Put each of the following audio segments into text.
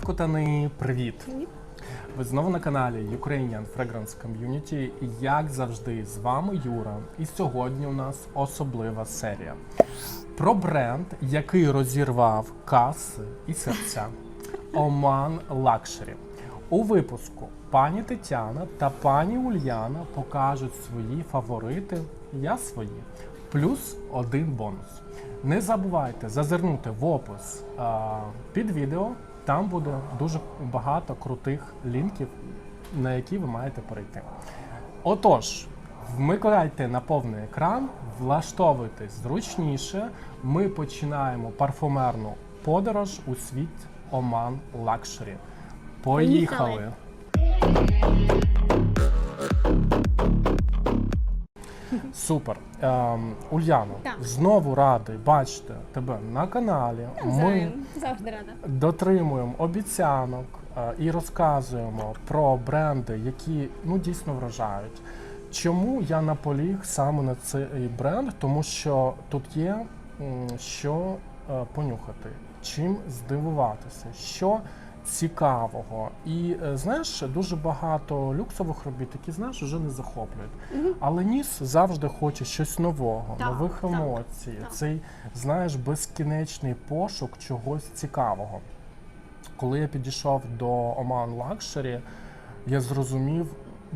Дівкотани, привіт! Привіт. Ви знову на каналі Ukrainian Fragrance Community. І як завжди, з вами Юра. І сьогодні у нас особлива серія про бренд, який розірвав каси і серця Oman Luxury. У випуску пані Тетяна та пані Ульяна покажуть свої фаворити. Я свої, плюс один бонус. Не забувайте зазирнути в опис а, під відео. Там буде дуже багато крутих лінків, на які ви маєте перейти. Отож, вмикайте на повний екран, влаштовуйтесь зручніше. Ми починаємо парфумерну подорож у світ Оман Лакшері. Поїхали! Поїхали. Супер. Ем, Ульяно, Так. знову радий бачити тебе на каналі. Ми Навзаєм. Завжди рада. дотримуємо обіцянок е, і розказуємо про бренди, які ну дійсно вражають. Чому я наполіг саме на цей бренд? Тому що тут є м, що е, понюхати, чим здивуватися, що цікавого. І е, знаєш, дуже багато люксових робіт, які знаєш, вже не захоплюють. Але ніс завжди хоче щось нового, Так, нових так, емоцій. так. Цей знаєш безкінечний пошук чогось цікавого. Коли я підійшов до Oman Luxury, я зрозумів,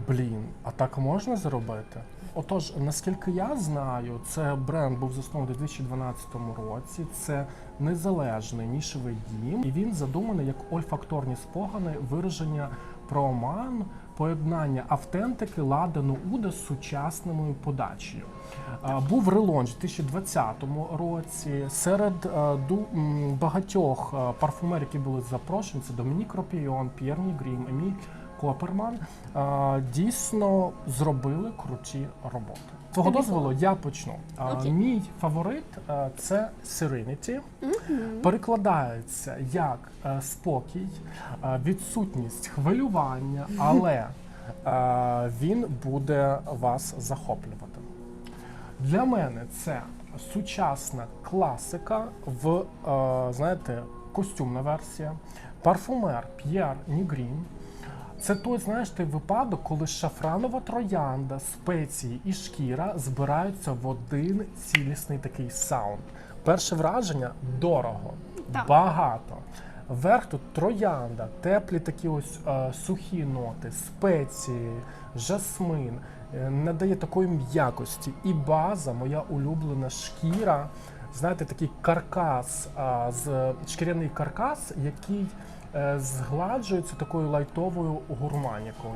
блін, а так можна зробити? Отож, наскільки я знаю, це бренд був заснований у 2012 році. Це незалежний нішевий дім, і він задуманий як ольфакторні спогани, вираження про Оман, поєднання автентики, ладану уда з сучасною подачею. Був релонч у 2020 році. Серед е, багатьох е, парфумерів, які були запрошені, це Домінік Ропійон, П'єр Нігрім, Еміль Коперман, дійсно зробили круті роботи. Твого дозволу я почну. А, Мій фаворит це Serenity. Перекладається як е, спокій, е, відсутність хвилювання, але е, він буде вас захоплювати. Для мене це сучасна класика в знаєте, костюмна версія. Парфумер П'єр Нігрін. Це той, знаєш, той випадок, коли шафранова троянда, спеції і шкіра збираються в один цілісний такий саунд. Перше враження дорого, Так. багато. Верх тут троянда, теплі такі ось е, сухі ноти, спеції, жасмин. Е, надає такої м'якості. І база, моя улюблена шкіра. Знаєте, такий каркас, а, з шкіряний каркас, який е, згладжується такою лайтовою гурманікою.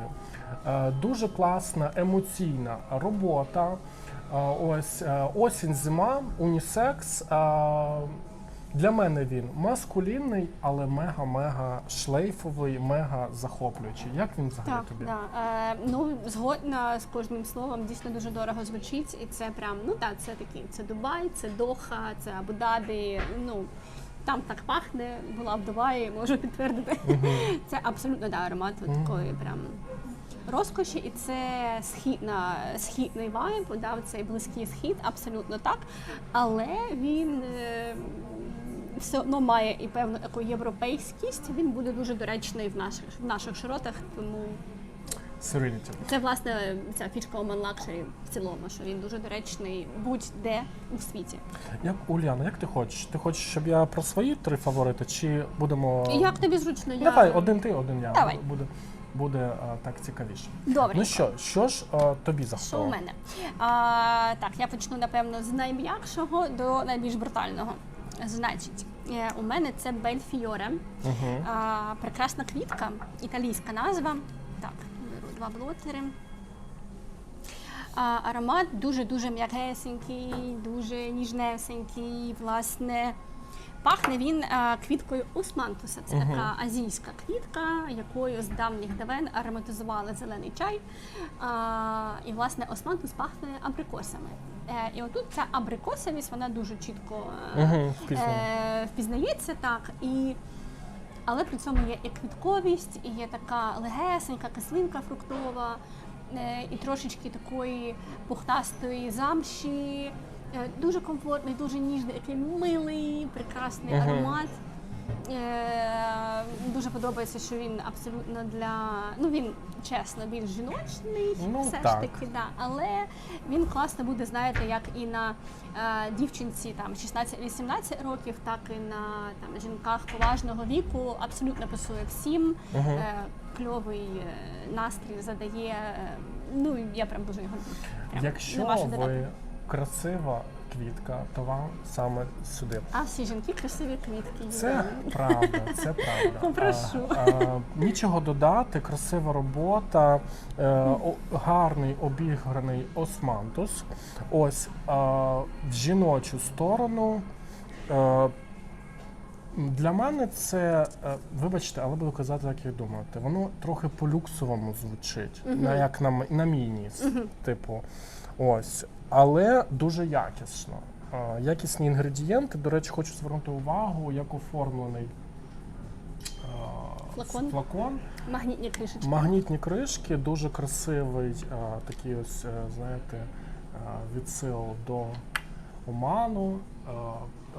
Е, Дуже класна емоційна робота. Е, Ось е, осінь, зима, унісекс. Е, Для мене він маскулінний, але мега-мега шлейфовий, мега захоплюючий. Як він взагалі Так, тобі? да. Е, ну згодна з кожним словом, дійсно дуже дорого звучить, і це прям ну так, це такі, це Дубай, це Доха, це Абу-Дабі. Ну там так пахне. Була в Дубаї, можу підтвердити. Це абсолютно да, аромат Мгм. такої прям. Розкоші, і це східна, східний вайб, да, цей близький схід, абсолютно так. Але він е, все одно має і певну таку європейськість. Він буде дуже доречний в наших в наших широтах. Тому Serenity. це власне ця фішка Oman Luxury в цілому, що він дуже доречний будь-де у світі. Як Уляна, як ти хочеш? Ти хочеш, щоб я про свої три фаворити, чи будемо. Як тобі зручно? Я... Давай, один ти, один я. Давай. Буде, буде а, так цікавіше. Добре. Ну що, що ж а, тобі Що у мене? А, так, я почну напевно з найм'якшого до найбільш брутального. Значить, е, у мене це Бельфіоре. Угу. А, прекрасна квітка, італійська назва. Два блотери. А, аромат дуже-дуже м'якесенький, дуже ніжнесенький. Власне, пахне він а, квіткою османтуса. Це Мгм. така азійська квітка, якою з давніх давен ароматизували зелений чай. А, і, власне, османтус пахне абрикосами. Е, і отут ця абрикосовість, вона дуже чітко е, Угу, впізнаю. е, впізнається так. І але при цьому є і квітковість, і є така легесенька кислинка фруктова, е, і трошечки такої пухтастої замші. Е, Дуже комфортний, дуже ніжний, який милий, прекрасний Мгм. аромат. Е, дуже подобається, що він абсолютно для. Ну він чесно, більш жіночний, Ну, все так. ж таки, да. але він класно буде, знаєте, як і на е, дівчинці там 16-18 років, так і на там жінках поважного віку. Абсолютно пасує всім. Мгм. Е, кльовий е, настрій задає. е, Ну я прям дуже його прям Якщо додати. ви красива квітка, то вам саме сюди. А всі жінки красиві квітки. Це правда, це правда. Попрошу. А, а, нічого додати, красива робота, е, гарний обіграний османтус. Ось а, в жіночу сторону. Е, для мене це, е, вибачте, але буду казати, як ви думаєте, воно трохи по-люксовому звучить, на, як на, на мій ніс, типу. Ось. Але дуже якісно. Якісні інгредієнти. До речі, хочу звернути увагу, як оформлений Флакон. флакон. Магнітні кришечки. Магнітні кришки, дуже красивий такий ось, е, знаєте, е, відсил до оману.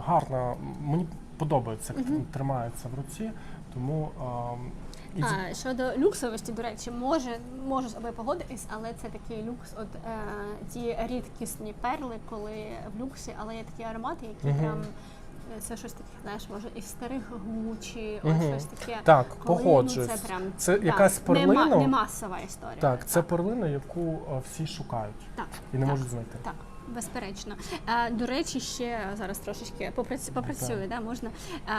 Гарна, мені подобається, як тримається в руці, тому А щодо люксовості, до речі, може можу з тобою погодитись, але це такий люкс, от е, ті рідкісні перли, коли в люксі, але є такі аромати, які Мгм. прям е, це щось таке, знаєш, може із старих гучі, Мгм. щось таке. так, коли, погоджуюсь. Ну, це прям Це да, якась не, ма- не масова історія. Так, це перлина, яку е, всі шукають так, і не так. можуть знайти. Так, безперечно. Е, до речі, ще зараз трошечки попрацю, попрацюю, да, можна. Е,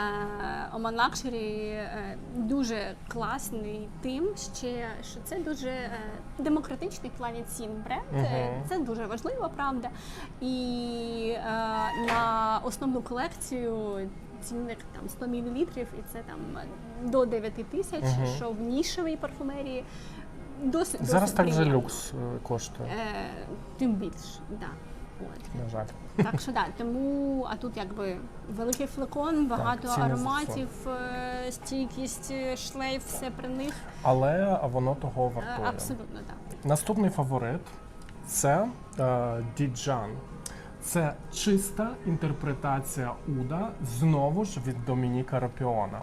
Oman Luxury е, дуже класний тим, ще що це дуже е, демократичний в плані цін бренд. Мгм. Це дуже важливо, правда. І е, на основну колекцію. Цінник там 100 мл, і це там до 9 тисяч, Мгм. що в нішовій парфумерії досить Зараз досить так же люкс коштує, Е, тим більше, да. От. на жаль. Так що да, тому а тут якби великий флакон, багато ціни ароматів, е, стійкість, е, шлейф, все при них. Але воно того Е, вартує. Абсолютно так. Наступний фаворит це е, Діджан. Це чиста інтерпретація Уда знову ж від Домініка Рапіона.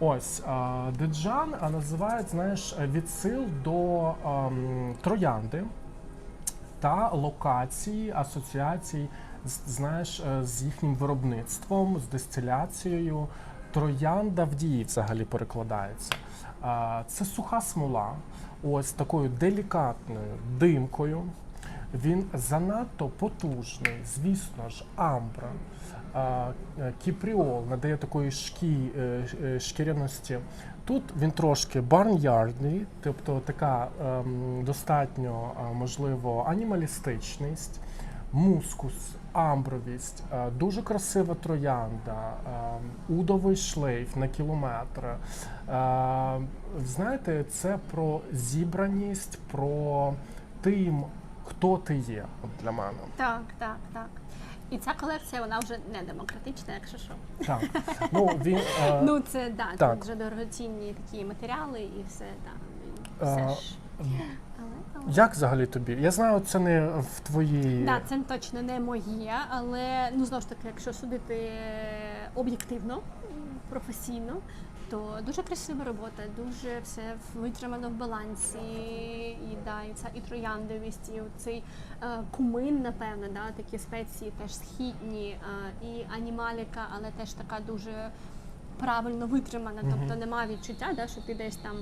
Ось е, Диджан а, називають, знаєш, відсил до ем, троянди та локації, асоціацій, знаєш, е, з їхнім виробництвом, з дистиляцією. Троянда в дії взагалі перекладається. Це суха смола, ось такою делікатною димкою. Він занадто потужний, звісно ж, амбра. е, Кіпріол надає такої шкі, е, шкіряності. Тут він трошки барнярдний, тобто така ем, достатньо, е, можливо, анімалістичність, мускус, амбровість, е, дуже красива троянда, е, удовий шлейф на кілометр. Е, знаєте, це про зібраність, про тим, хто ти є для мене. Так, так, так. І ця колекція вона вже не демократична, якщо що. Так. Ну, він, е, Ну це да, так. тут вже дорогоцінні такі матеріали і все так. Е, Все ж. Але, але... Як взагалі тобі? Я знаю, це не в твоїй. Да, це точно не моє, але ну знову ж таки, якщо судити об'єктивно, професійно, то дуже красива робота, дуже все витримано в балансі. І да, і ця і трояндовість, і цей е, кумин, напевно, да, такі спеції теж східні, е, і анімаліка, але теж така дуже правильно витримана. Тобто нема відчуття, да, що ти десь там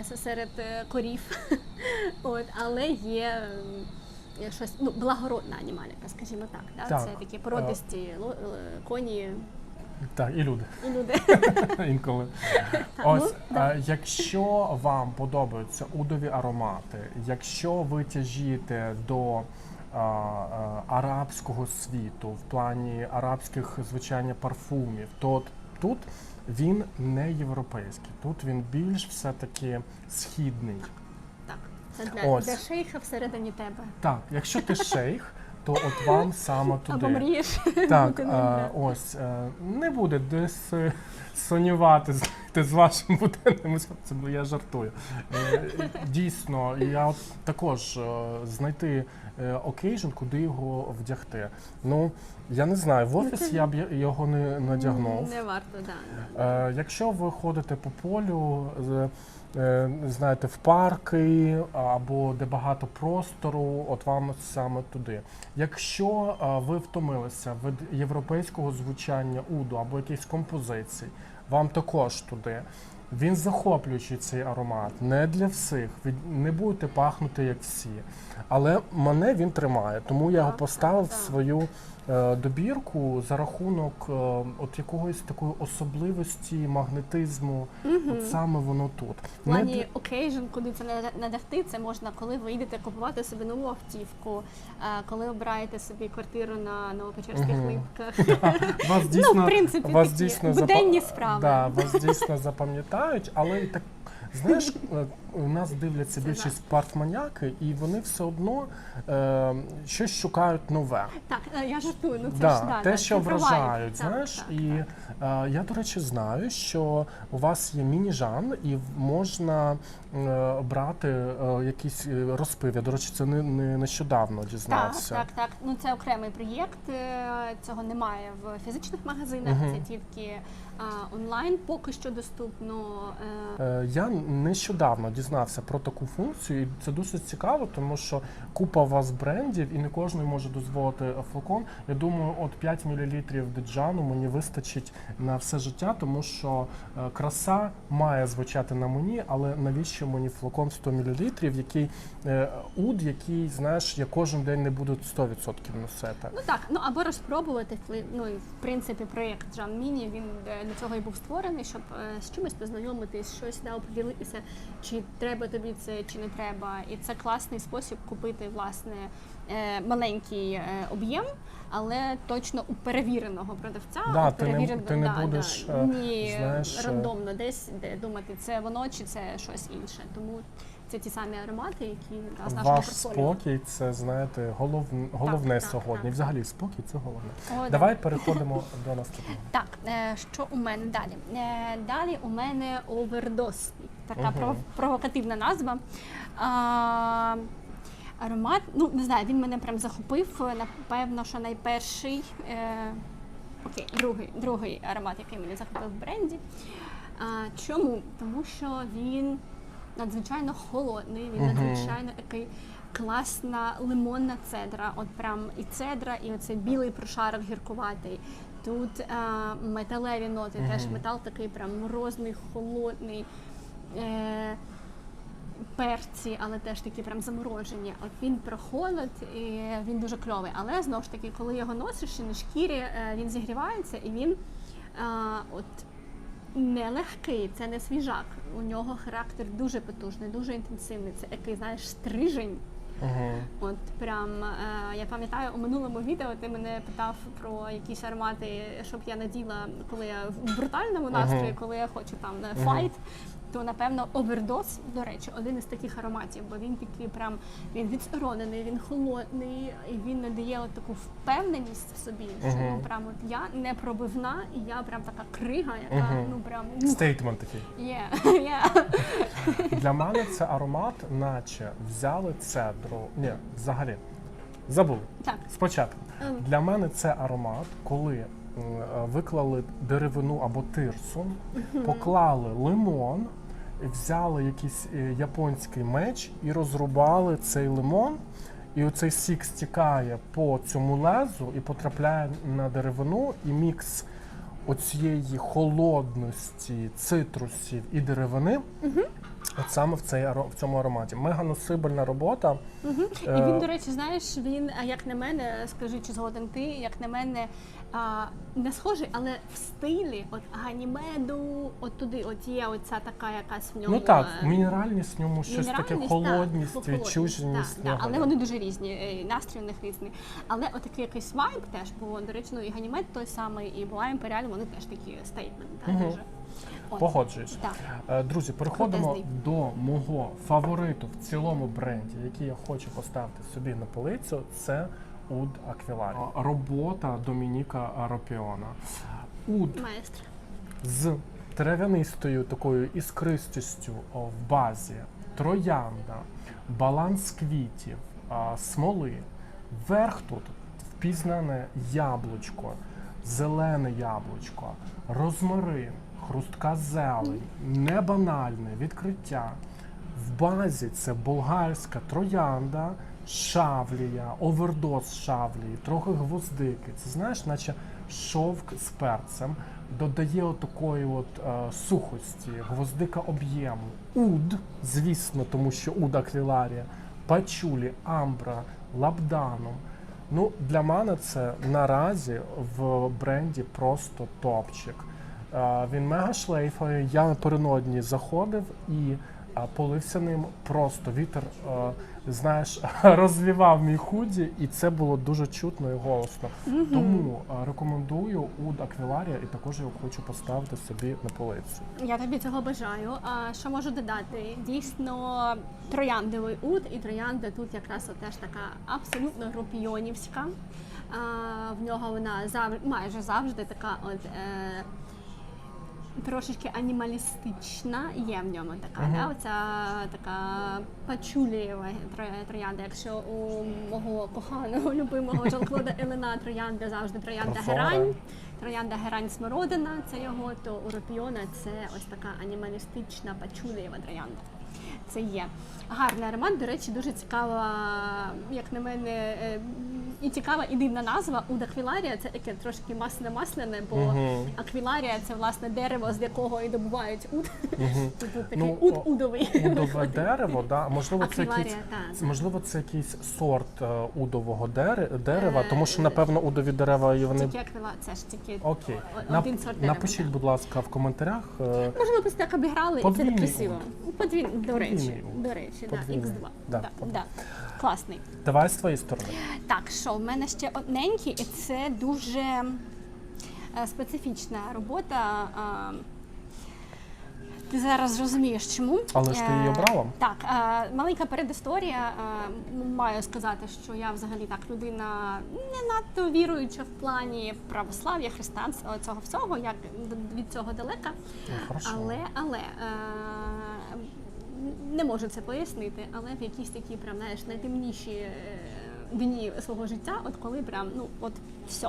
е, серед корів. От, але є. щось ну благородна анімаліка, скажімо так. Да? Так. Це такі породисті коні Так, і люди і люди. інколи. ну, Ось, да. е, якщо вам подобаються удові аромати, якщо ви тяжіте до а, а, арабського світу в плані арабських звичайно парфумів, то тут він не європейський, тут він більш все-таки східний. Так, це для, Ось. для шейха всередині тебе. Так, якщо ти шейх, то от вам саме туди. Або мрієш. Так, а, ось е, не буде десь е, сонювати знаєте, з вашим буденним це бо я жартую. Е, Дійсно, я от також е, знайти е, occasion, куди його вдягти. Ну я не знаю, в офіс я б його не надягнув. Не варто, да. Е, якщо ви ходите по полю, з- е, знаєте, в парки або де багато простору, от вам саме туди. Якщо е, ви втомилися від європейського звучання уду або якихось композицій, вам також туди. Він захоплюючий цей аромат, не для всіх. Не будете пахнути як всі. Але мене він тримає, тому я його поставив в свою е, добірку за рахунок е, от якогось такої особливості, магнетизму. От саме воно тут. В плані occasion, куди це надягти, це можна, коли ви йдете купувати собі нову автівку, е, коли обираєте собі квартиру на Новопечерських липках. вас дійсно, ну, в принципі, вас дійсно буденні справи. Да, вас дійсно запам'ятають, але так. Знаєш, у нас дивляться більшість спортманіяки, і вони все одно е, щось шукають нове. Так, е, я жартую, ну це да, ж да, те, да, що вражають. Так, знаєш, так, і е, я, до речі, знаю, що у вас є міні-жанр, і можна е, брати е, якісь е, розпив. Я, до речі, це не, не нещодавно Так, дізнався. так, так. Ну це окремий проєкт. е, Цього немає в фізичних магазинах, Мгм. це тільки а, онлайн поки що доступно. е, Е, Я нещодавно дізнався про таку функцію, і це досить цікаво, тому що купа у вас брендів, і не кожен може дозволити флакон. Я думаю, от 5 мл диджану мені вистачить на все життя, тому що е, краса має звучати на мені, але навіщо мені флакон 100 мл, який е, уд, який знаєш, я кожен день не буду 100% носити. Ну так, ну або розпробувати Ну в принципі проєкт Жан Міні він е, для цього і був створений, щоб з чимось познайомитись, щось да, поділитися, чи треба тобі це, чи не треба. І це класний спосіб купити власне е, маленький е, об'єм, але точно у перевіреного продавця. Да, у ти не- ти не да, будеш, да, е, ні знаєш, рандомно десь де думати, це воно чи це щось інше. Тому це ті самі аромати, які з нашого Ваш портфоліо. спокій це знаєте голов... головне так, сьогодні. так. Взагалі, спокій це головне. О, да. Давай переходимо до наступного. Так, е, що у мене далі? Е, Далі у мене овердос. Така прово- провокативна назва. А, Аромат, ну не знаю, він мене прям захопив. Напевно, що найперший, е, окей, другий, другий аромат, який мене захопив в бренді. А, чому? Тому що він надзвичайно холодний, він надзвичайно такий класна лимонна цедра. От прям і цедра, і оцей білий прошарок гіркуватий. Тут а, металеві ноти, теж метал такий прям морозний, холодний. Е, перці, але теж такі прям заморожені. От він про холод, і він дуже кльовий. Але знову ж таки, коли його носиш і на шкірі, е, він зігрівається і він а, от не легкий, це не свіжак. У нього характер дуже потужний, дуже інтенсивний. Це який, знаєш, стрижень. Угу. От прям е, я пам'ятаю у минулому відео ти мене питав про якісь аромати, щоб я наділа, коли я в брутальному настрої, Мгм. коли я хочу там на Мгм. файт. То напевно овердос, до речі, один із таких ароматів, бо він такий прям він відсторонений, він холодний, і він надає от таку впевненість в собі, що Мгм. ну прям от я не пробивна, і я прям така крига, яка Мгм. ну прям ну, Стейтмент такий. є, є. Для мене це аромат, наче взяли цедру. Ні, взагалі. Забув. Так. Спочатку. Ем. Для мене це аромат, коли м, е, виклали деревину або тирсу, поклали лимон, взяли якийсь е, японський меч і розрубали цей лимон. І оцей сік стікає по цьому лезу і потрапляє на деревину, і мікс оцієї холодності, цитрусів і деревини. От саме в, цей, в цьому ароматі. Меганосибельна робота. Мгм. І Е, він, до речі, знаєш, він, як на мене, скажи, чи згоден ти, як на мене, а, не схожий, але в стилі от Ганімеду, от туди, от є оця така якась в ньому. Ну так, е, мінеральність в ньому щось таке мінеральність, холодність, так, відчуженість. так, в але вони дуже різні, е, і настрій у них різний. Але отакий якийсь вайб теж було, до речі, ну і Ганімед той самий, і була Імперіаль, вони теж такі стейтмент, так, Мгм. дуже. От. Погоджуюсь. Так. Е, Друзі, переходимо Крутезний. до мого фавориту в цілому бренді, який я хочу поставити собі на полицю. Це Уд Аквіларі. Робота Домініка Ропіона. Уд Маестро. з трав'янистою такою іскристістю в базі, троянда, баланс квітів, смоли. Верх тут впізнане яблучко, зелене яблучко, розмарин, хрустка зелень, небанальне відкриття. В базі це болгарська троянда, шавлія, овердоз шавлії, трохи гвоздики. Це знаєш, наче шовк з перцем. Додає отакої от е, сухості, гвоздика об'єму, уд, звісно, тому що уд аквіларія, пачулі, амбра, лабданум. Ну, для мене це наразі в бренді просто топчик. Е, Він мега шлейфовий. Я напередодні заходив і е, полився ним просто вітер, е, знаєш, розвівав мій худі, і це було дуже чутно і голосно. Тому е, рекомендую уд аквіларія і також його хочу поставити собі на полицю. Я тобі цього бажаю. А що можу додати? Дійсно, трояндовий ут, і троянда тут якраз от теж така абсолютно рупіонівська. А, в нього вона зав... майже завжди така от. Е... Трошечки анімалістична є в ньому така, Мгм. да? оця така пачулієва троянда. Якщо у мого коханого любимого Жан-Клода Елена троянда завжди троянда герань. Троянда герань смородина, це його, то у Ропіона це ось така анімалістична пачулієва троянда. Це є. Гарний аромат, до речі, дуже цікава, як на мене, е, і цікава і дивна назва. Уда аквіларія це таке трошки масляне-масляне, бо Мгм. аквіларія це власне дерево, з якого і добувають уд. Мгм. Типу такий Ну, уд удовий. Удове дерево, да? можливо, це якийсь, це- можливо, це якийсь сорт е, удового дерева, тому що, напевно, удові дерева і вони. Тільки аквіла, це ж тільки Окей. о- Нап- один сорт дерева. Напишіть, будь ласка, в коментарях. е, Можливо, просто так обіграли, і це так красиво. Подвійний, до речі, Уд. до речі, да, Подвійний. X2. Да, Да, да. Класний. Давай з твоєї сторони. Так, що в мене ще одненький, і це дуже е, специфічна робота. е, Ти зараз зрозумієш, чому. Але ж ти її Е, обрала? Так, е, маленька передісторія. Е, ну, Маю сказати, що я взагалі так людина не надто віруюча в плані православ'я, християнства, цього всього, як від цього далека. Ну. Але, але е, не можу це пояснити, але в якісь такі прям знаєш, найтемніші е, дні свого життя, от коли прям ну от все.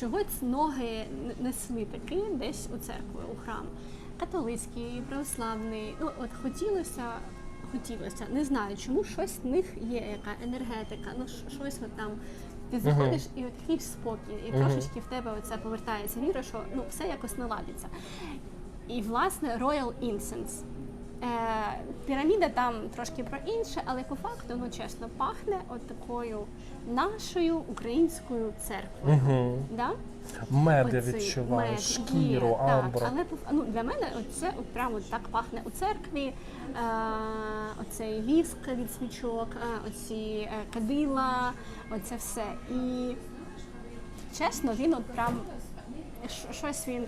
Чогось ноги несли таки десь у церкву, у храм. Католицький, православний. Ну от хотілося, хотілося, не знаю, чому щось в них є, яка енергетика, ну щось от там. Ти заходиш і от такий спокій, і Мгм. трошечки в тебе оце повертається віра, що ну все якось наладиться. І власне Royal Incense. Е, піраміда там трошки про інше, але по факту, ну чесно, пахне от такою нашою українською церквою. Угу. Да? Мед я Оцей відчуваю, мед шкіру, є, амбру. Так, але по- ну, для мене це от прямо так пахне у церкві. Е, оцей віск від свічок, е, оці е, кадила, оце все. І чесно, він от прям щось він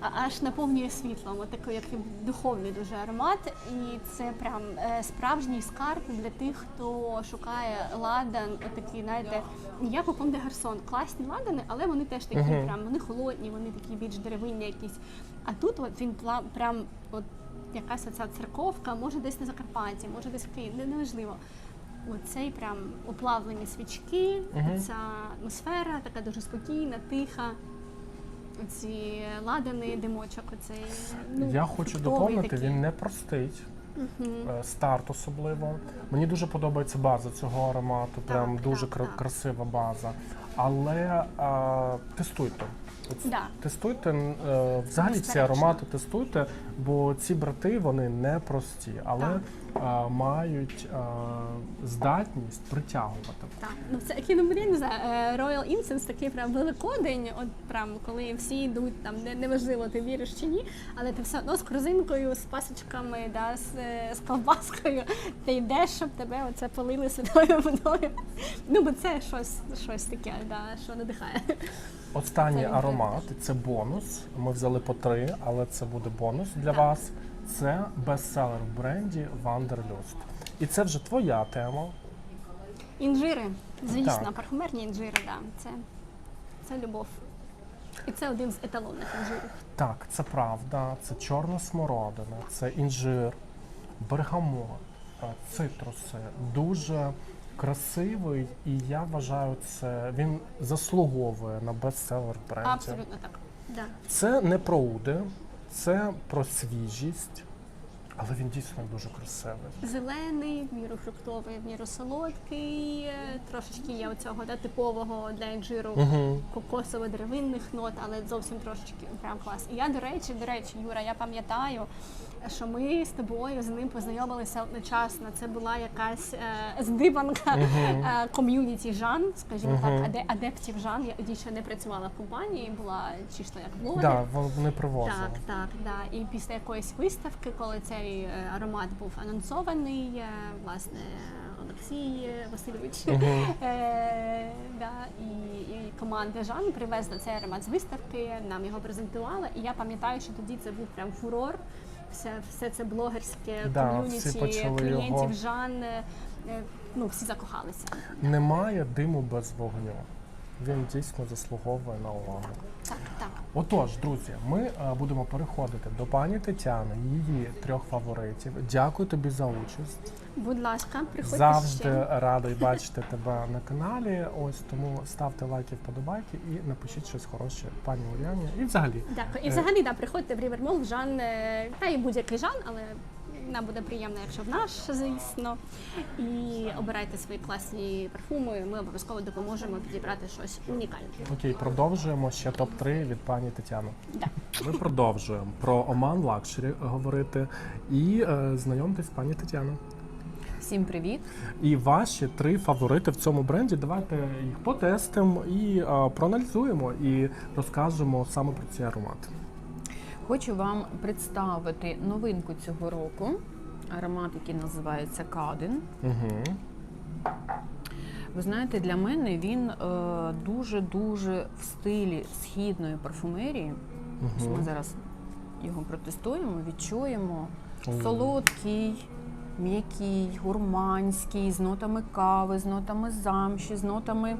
аж наповнює світлом, такий як духовний дуже аромат. І це прям е, справжній скарб для тих, хто шукає ладан, отакий, знаєте, як у де Гарсон, класні ладани, але вони теж такі Мгм. прям вони холодні, вони такі більш деревинні якісь. А тут от він прям от якась оця церковка, може десь на Закарпатті, може десь в Києві, не- неважливо. Оцей прям оплавлені свічки, Мгм. ця атмосфера така дуже спокійна, тиха. Оці ладани, димочок, оцей. Ну, Я хочу доповнити, такий. він не простить. Мгм. е, Старт особливо. Мені дуже подобається база цього аромату, прям Так, дуже так, кра- так. красива база. Але а, тестуйте. От Да. Тестуйте е, взагалі ці Безперечно. аромати тестуйте, бо ці брати вони не прості, але е, мають е, здатність притягувати. Так, ну це який ну, я не знаю, е, Royal Incense такий прям великодень, от прям коли всі йдуть там, не, неважливо, ти віриш чи ні, але ти все одно з корзинкою, з пасочками, да, з, е, з ковбаскою, ти йдеш, щоб тебе оце полили святою водою. Ну, бо це щось, щось таке, да, що надихає. Останній аромат це бонус. Ми взяли по три, але це буде бонус для вас. Це бестселер в бренді Wanderlust. І це вже твоя тема. Інжири, звісно, Так. парфумерні інжири, да, це, це любов. І це один з еталонних інжирів. Так, це правда. Це чорна смородина, це інжир, бергамот, е, цитруси. Дуже красивий, і я вважаю, це він заслуговує на бестселер бренді. Абсолютно так. Да. Це не про уди, це про свіжість, але він дійсно дуже красивий. Зелений, в міру фруктовий, в міру солодкий. е, Трошечки є оцього да, типового для інжиру Угу. кокосово-деревинних нот, але зовсім трошечки прям клас. І я, до речі, до речі, Юра, я пам'ятаю, що ми з тобою з ним познайомилися одночасно. Це була якась е, здибанка е, ком'юніті Жан, скажімо так, аде, адептів Жан. Я тоді ще не працювала в компанії, була чисто як блогер. Да, вони привозили. Так, так, да. І після якоїсь виставки, коли цей е, аромат був анонсований, е, власне, Олексій Васильович Мгм. е, да, і, і команда Жан привезла цей аромат з виставки, нам його презентували. І я пам'ятаю, що тоді це був прям фурор. Все, все це блогерське Да, ком'юніті почали клієнтів його. Жан. е, Ну, всі закохалися. Немає диму без вогню. Він дійсно заслуговує на увагу. Так. Отож, друзі, ми е, будемо переходити до пані Тетяни, її трьох фаворитів. Дякую тобі за участь. Будь ласка, приходьте Завжди ще. радий бачити тебе на каналі. Ось тому ставте лайки, вподобайки і напишіть щось хороше пані Уляні. І взагалі Дякую. І Е, взагалі да, приходьте в Рівермол в Жан, е, та і будь-який Жан, але нам буде приємно, якщо в наш, звісно. І обирайте свої класні парфуми. Ми обов'язково допоможемо підібрати щось унікальне. окей, продовжуємо ще топ 3 від пані Тетяни. Да. Ми продовжуємо про Оман Лакшері говорити і е, знайомтесь з пані Тетяною. Всім привіт! І ваші три фаворити в цьому бренді. Давайте їх потестимо і е, проаналізуємо і розкажемо саме про ці аромати. Хочу вам представити новинку цього року. Аромат, який називається Каден. Угу. Ви знаєте, для мене він дуже дуже в стилі східної парфумерії. Ось Ми зараз його протестуємо, відчуємо. Мгм. Солодкий, м'який, гурманський, з нотами кави, з нотами замші, з нотами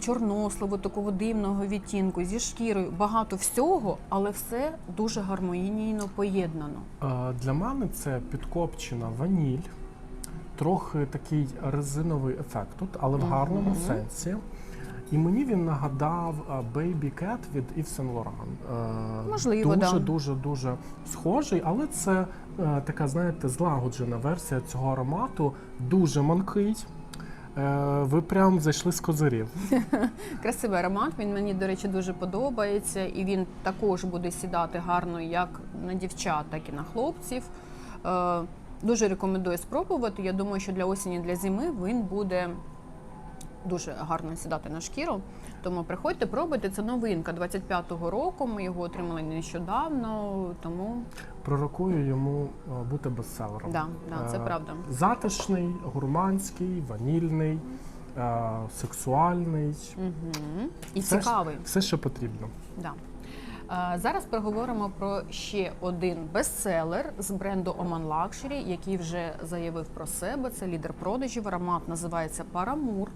чорносливу, такого дивного відтінку, зі шкірою. Багато всього, але все дуже гармонійно поєднано. Для мене це підкопчена ваніль, трохи такий резиновий ефект тут, але в гарному сенсі. І мені він нагадав Baby Cat від Yves Saint Laurent. Е, Можливо, дуже, да. дуже, дуже схожий, але це е, така, знаєте, злагоджена версія цього аромату, дуже манкий. Е, Ви прям зайшли з козирів. Красивий аромат. Він мені, до речі, дуже подобається, і він також буде сідати гарно як на дівчат, так і на хлопців. Е, Дуже рекомендую спробувати. Я думаю, що для осені, для зими він буде дуже гарно сідати на шкіру. Тому приходьте, пробуйте. Це новинка 25-го року. Ми його отримали нещодавно, тому Пророкую йому е, бути бестселером. да, да, це Е, правда. Затишний, гурманський, ванільний, е, сексуальний. Угу. І Все цікавий. Все, що потрібно. Да. Зараз поговоримо про ще один бестселер з бренду Oman Luxury, який вже заявив про себе. Це лідер продажів. Аромат називається Парамур.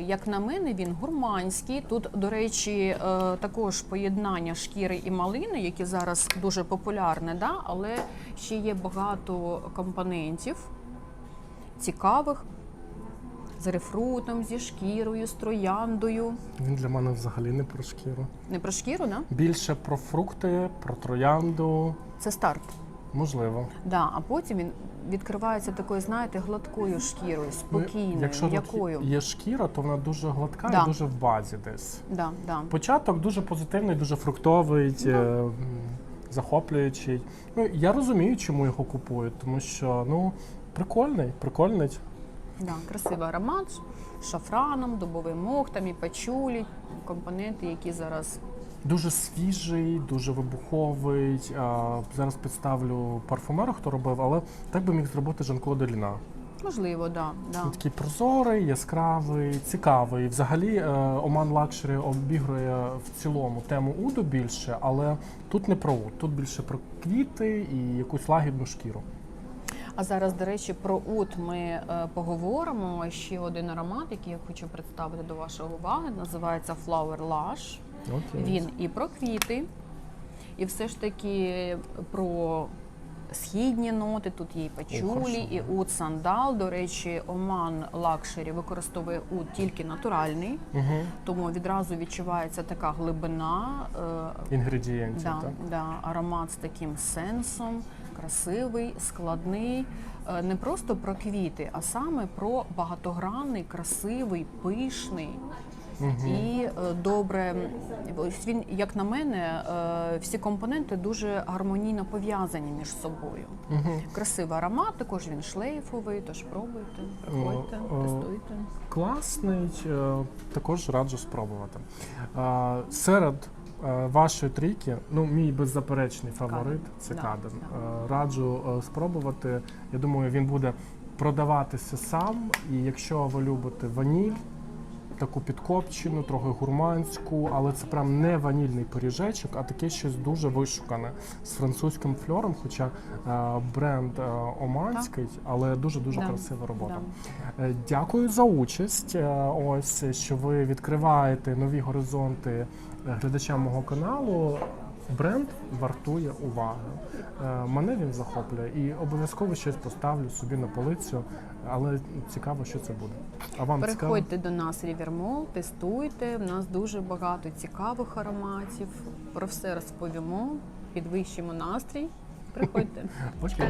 Як на мене, він гурманський. Тут, до речі, е, також поєднання шкіри і малини, які зараз дуже популярне, да? але ще є багато компонентів цікавих з рефрутом, зі шкірою, з трояндою. Він для мене взагалі не про шкіру. Не про шкіру, да? Більше про фрукти, про троянду. Це старт. Можливо. Да, а потім він відкривається такою, знаєте, гладкою шкірою, Ну, спокійною, Якщо тут м'якою. є шкіра, то вона дуже гладка Да. і дуже в базі десь. Да, да. Початок дуже позитивний, дуже фруктовий, е, м, захоплюючий. Ну, я розумію, чому його купують, тому що ну, прикольний, прикольний. Да, красивий аромат з шафраном, дубовим мохтом і пачулі, компоненти, які зараз Дуже свіжий, дуже вибуховий. А, зараз представлю парфумера, хто робив, але так би міг зробити Жан-Клод Еліна. можливо, да, да. Він такий прозорий, яскравий, цікавий. Взагалі, е, Оман Лакшері обігрує в цілому тему уду більше, але тут не про уд, тут більше про квіти і якусь лагідну шкіру. А зараз, до речі, про ут ми е, поговоримо. Ще один аромат, який я хочу представити до вашої уваги, називається Flower Lush. Окей. Він і про квіти, і все ж таки про східні ноти, тут є і пачулі, хорошо. і ут сандал. До речі, Оман Лакшері використовує ут тільки натуральний, Угу. тому відразу відчувається така глибина. е, Інгредієнтів, Да, так? да, аромат з таким сенсом, красивий, складний. Е, Не просто про квіти, а саме про багатогранний, красивий, пишний. Угу. І е, добре, ось він, як на мене, е, всі компоненти дуже гармонійно пов'язані між собою. Угу. Красивий аромат, також він шлейфовий, тож пробуйте, приходьте, О, о. тестуйте. Класний, е, також раджу спробувати. Серед вашої трійки, ну мій беззаперечний фаворит це Да, каден. да. Раджу спробувати. Я думаю, він буде продаватися сам. І якщо ви любите ваніль, таку підкопчену, трохи гурманську, але це прям не ванільний пиріжечок, а таке щось дуже вишукане з французьким фльором, хоча е, бренд е, оманський, але дуже дуже Да, красива робота. Да. Е, Дякую за участь. Ось що ви відкриваєте нові горизонти глядачам мого каналу. Бренд вартує уваги. Е, Мене він захоплює і обов'язково щось поставлю собі на полицю, але цікаво, що це буде. А вам цікаво? Приходьте до нас Рівермол, тестуйте. У нас дуже багато цікавих ароматів. Про все розповімо, підвищимо настрій. Приходьте. Окей.